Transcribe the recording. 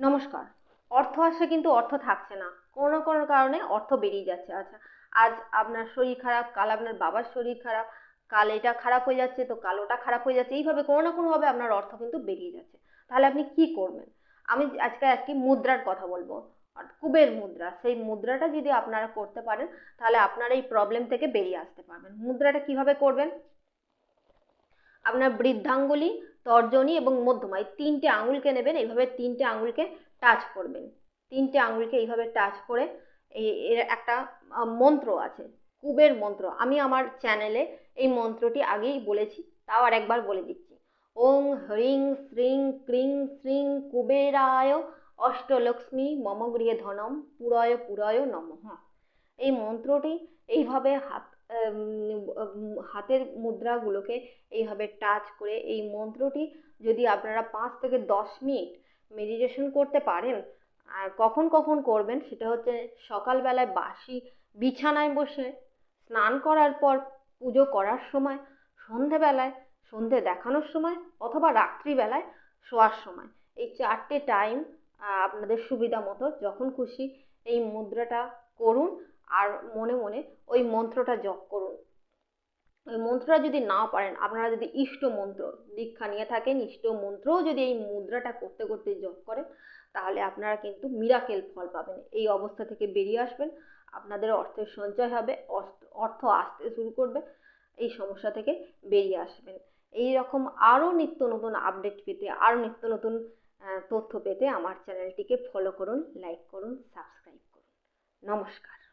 নমস্কার। অর্থ আসছে কিন্তু অর্থ থাকছে না। কোনো কোনো কারণে অর্থ বেরিয়ে যাচ্ছে। আচ্ছা আজ আপনার শরীর খারাপ, কাল আপনার বাবার শরীর খারাপ, কাল এটা খারাপ হয়ে যাচ্ছে, তো কাল ওটা খারাপ হয়ে যাচ্ছে। এইভাবে কোনো না কোনোভাবে আপনার অর্থ কিন্তু বেরিয়ে যাচ্ছে। তাহলে আপনি কি করবেন? আমি আজকে একটি মুদ্রার কথা বলব। কুবের মুদ্রা, সেই মুদ্রাটা যদি আপনারা করতে পারেন, তাহলে আপনারা এই প্রবলেম থেকে বেরিয়ে আসতে পারবেন। মুদ্রাটা কীভাবে করবেন? আপনার বৃদ্ধাঙ্গুলি তর্জনী এবং মধ্যমা, এই তিনটে আঙুলকে নেবেন, এইভাবে তিনটে আঙুলকে টাচ করবেন। তিনটে আঙুলকে এইভাবে টাচ করে এই এর একটা মন্ত্র আছে, কুবের মন্ত্র। আমি আমার চ্যানেলে এই মন্ত্রটি আগেই বলেছি, তাও আর একবার বলে দিচ্ছি। ওং হ্রিং শ্রিং ক্রিং শ্রিং কুবেরায় অষ্টলক্ষ্মী মম গৃহে ধনম পুরয় পুরয় নমঃ। এই মন্ত্রটি এইভাবে হাত হাতের মুদ্রাগুলোকে এইভাবে টাচ করে এই মন্ত্রটি যদি আপনারা পাঁচ থেকে দশ মিনিট মেডিটেশন করতে পারেন, আর কখন কখন করবেন সেটা হচ্ছে সকালবেলায় বাসি বিছানায় বসে স্নান করার পর পুজো করার সময়, সন্ধেবেলায় সন্ধে দেখানোর সময় অথবা রাত্রিবেলায় শোয়ার সময়। এই চারটে টাইম আপনাদের সুবিধা মতো যখন খুশি এই মুদ্রাটা করুন। আর মনে মনে ওই মন্ত্রটা জপ করুন। ওই মন্ত্রটা যদি না পারেন, আপনারা যদি ইষ্ট মন্ত্র, দীক্ষা নিয়ে থাকেন, ইষ্ট মন্ত্রও যদি এই মুদ্রাটা করতে করতে জপ করেন, তাহলে আপনারা কিন্তু মিরাকেল ফল পাবেন। এই অবস্থা থেকে বেরিয়ে আসবেন, আপনাদের অর্থের সঞ্চয় হবে অর্থ- আসতে শুরু করবে, এই সমস্যা থেকে বেরিয়ে আসবেন। এই রকম আরও নিত্য নতুন আপডেট পেতে, আরও নিত্য নতুন তথ্য পেতে আমার চ্যানেলটিকে ফলো করুন লাইক করুন সাবস্ক্রাইব করুন। নমস্কার।